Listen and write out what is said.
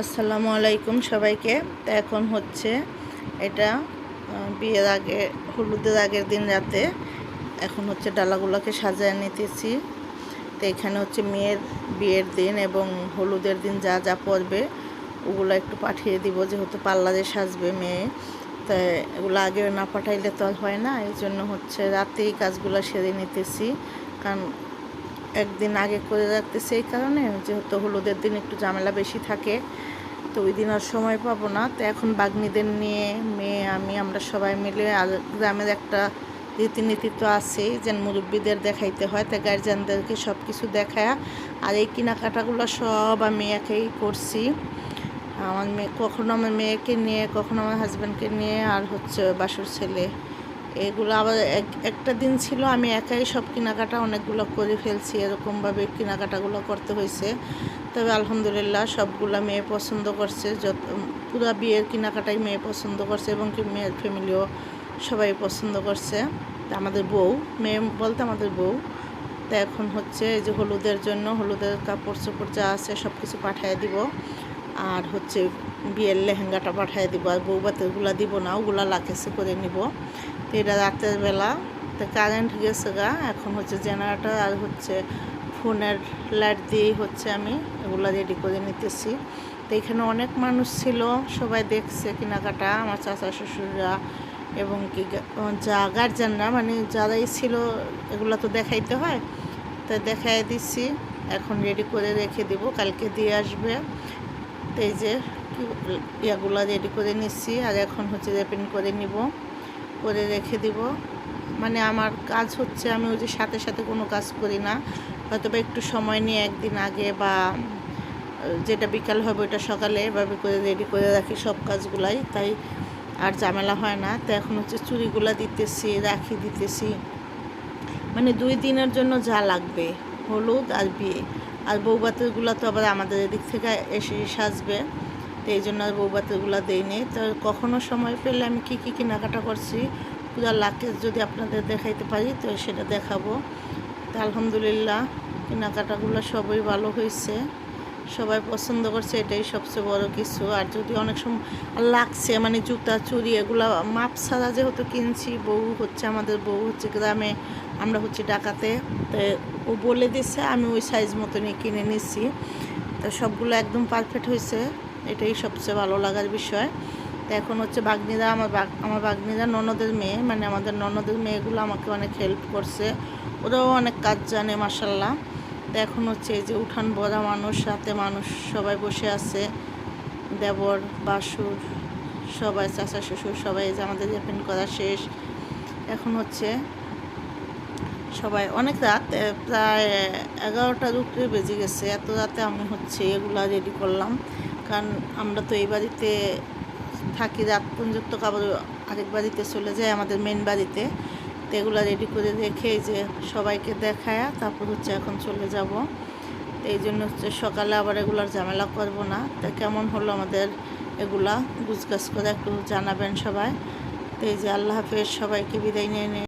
আসসালামু আলাইকুম সবাইকে। তো এখন হচ্ছে এটা বিয়ের আগে, হলুদের আগের দিন রাতে এখন হচ্ছে ডালাগুলোকে সাজায় নিতেছি। তো এখানে হচ্ছে মেয়ের বিয়ের দিন এবং হলুদের দিন যা যা পরবে, ওগুলো একটু পাঠিয়ে দিব যেহেতু পার্লারে সাজবে মেয়ে। তো এগুলো আগে না পাঠাইলে তো হয় না, এই জন্য হচ্ছে রাতেই কাজগুলো সেরে নিতেছি। কারণ একদিন আগে করে রাখতেছি এই কারণে, যেহেতু হলুদের দিন একটু ঝামেলা বেশি থাকে তো ওই দিন আর সময় পাবো না। তো এখন বাগ্নিদের নিয়ে মেয়ে, আমি, আমরা সবাই মিলে গ্রামের একটা রীতিনীতি তো আছেই যেন মুরব্বীদের দেখাইতে হয়। তা গার্জিয়ানদেরকে সব কিছু দেখায় আর এই কেনাকাটাগুলো সব আমি একাই করছি। আমার মেয়ে, কখনো আমার মেয়েকে নিয়ে, কখনো আমার হাজব্যান্ডকে নিয়ে আর হচ্ছে বাসুর ছেলে। এগুলো আবার এক, একটা দিন ছিল আমি একাই সব কেনাকাটা অনেকগুলো করে ফেলছি, এরকমভাবে কেনাকাটাগুলো করতে হয়েছে। তবে আলহামদুলিল্লাহ সবগুলো মেয়ে পছন্দ করছে, যত পুরা বিয়ের কেনাকাটাই মেয়ে পছন্দ করছে এবং কি মেয়ের ফ্যামিলিও সবাই পছন্দ করছে। আমাদের বউ, মেয়ে বলতে আমাদের বউ। তো এখন হচ্ছে এই যে হলুদের জন্য হলুদের কাপড় চোপড় যা আছে সব কিছু পাঠিয়ে দিব। আর হচ্ছে বিয়ের লেহেঙ্গাটা পাঠিয়ে দিব, আর বউ বাতেরগুলো দিব না, ওগুলা লাকেসে করে নিব। এটা রাতের বেলা তো কারেন্ট গেছে গা, এখন হচ্ছে জেনারেটর আর হচ্ছে ফোনের লাইট দিয়েই হচ্ছে আমি এগুলো রেডি করে নিতেছি। তো এখানে অনেক মানুষ ছিল, সবাই দেখছে কেনাকাটা, আমার চাচা শ্বশুররা এবং কি যা গার্জেনরা মানে যারাই ছিল, এগুলো তো দেখাইতে হয়। তো দেখাই দিচ্ছি এখন রেডি করে রেখে দিব, কালকে দিয়ে আসবে। তো এই যে ইয়াগুলো রেডি করে নিচ্ছি আর এখন হচ্ছে র্যাপিং করে নিব। করে রেখে দিব। মানে আমার কাজ হচ্ছে আমি ওই যে সাথে সাথে কোনো কাজ করি না। হয়তো বা একটু সময় নিয়ে একদিন আগে বা, যেটা বিকাল হবে ওটা সকালে এভাবে করে রেডি করে রাখি সব কাজগুলাই। তাই আর ঝামেলা হয় না। তো এখন হচ্ছে চুড়িগুলা দিতেছি, রাখি দিতেছি। মানে দুই দিনের জন্য যা লাগবে, হলুদ আর বিয়ে। আর বৌবাতেরগুলো তো আবার আমাদের এদিক থেকে এসে সাজবে। তো এই জন্য আর বৌবাতেরগুলো দেয়নি তো কখনো সময় পেলে আমি কী কী কেনাকাটা করছি, পুরো লাকেজ যদি আপনাদের দেখাইতে পারি, তো সেটা দেখাবো। তো আলহামদুলিল্লাহ, কেনাকাটাগুলো সবই ভালো হয়েছে সবাই পছন্দ করছে, এটাই সবচেয়ে বড় কিছু। আর যদি অনেক সময় লাগছে মানে জুতা, চুড়ি, এগুলো মাপ ছাড়া যেহেতু কিনছি, বউ হচ্ছে আমাদের বউ হচ্ছে গ্রামে, আমরা হচ্ছে ডাকাতে তো ও বলে দিচ্ছে আমি ওই সাইজ মতনই কিনে নিচ্ছি তো সবগুলো একদম পারফেক্ট হয়েছে এটাই সবচেয়ে ভালো লাগার বিষয়। তো এখন হচ্ছে বাগনিরা আমার আমার বাগনিরা ননদের মেয়ে মানে আমাদের ননদের মেয়েগুলো আমাকে অনেক হেল্প করছে। ওরাও অনেক কাজ জানে মাসাল্লাহ তো এখন হচ্ছে এই যে উঠান বড়া মানুষ সাথে মানুষ সবাই বসে আছে। দেবর, বাসুর, সবাই, চাচা শ্বশুর সবাই যে আমাদের রেপেন করা শেষ। এখন হচ্ছে সবাই অনেক রাত প্রায় এগারোটার উপরে বেজে গেছে। এত রাতে আমি হচ্ছে এগুলা রেডি করলাম। কারণ আমরা তো এই বাড়িতে থাকি, রাত পর্যন্ত আবার আরেক বাড়িতে চলে যায়, আমাদের মেন বাড়িতে। তো এগুলা রেডি করে রেখে যে সবাইকে দেখায়া তারপর হচ্ছে এখন চলে যাব। এই জন্য হচ্ছে সকালে আবার এগুলার ঝামেলা করব না। তা কেমন হলো আমাদের এগুলা? গুছগাছ করে একটু জানাবেন সবাই। তো এই যে আল্লাহ হাফেজ, সবাইকে বিদায় নিয়ে নিয়ে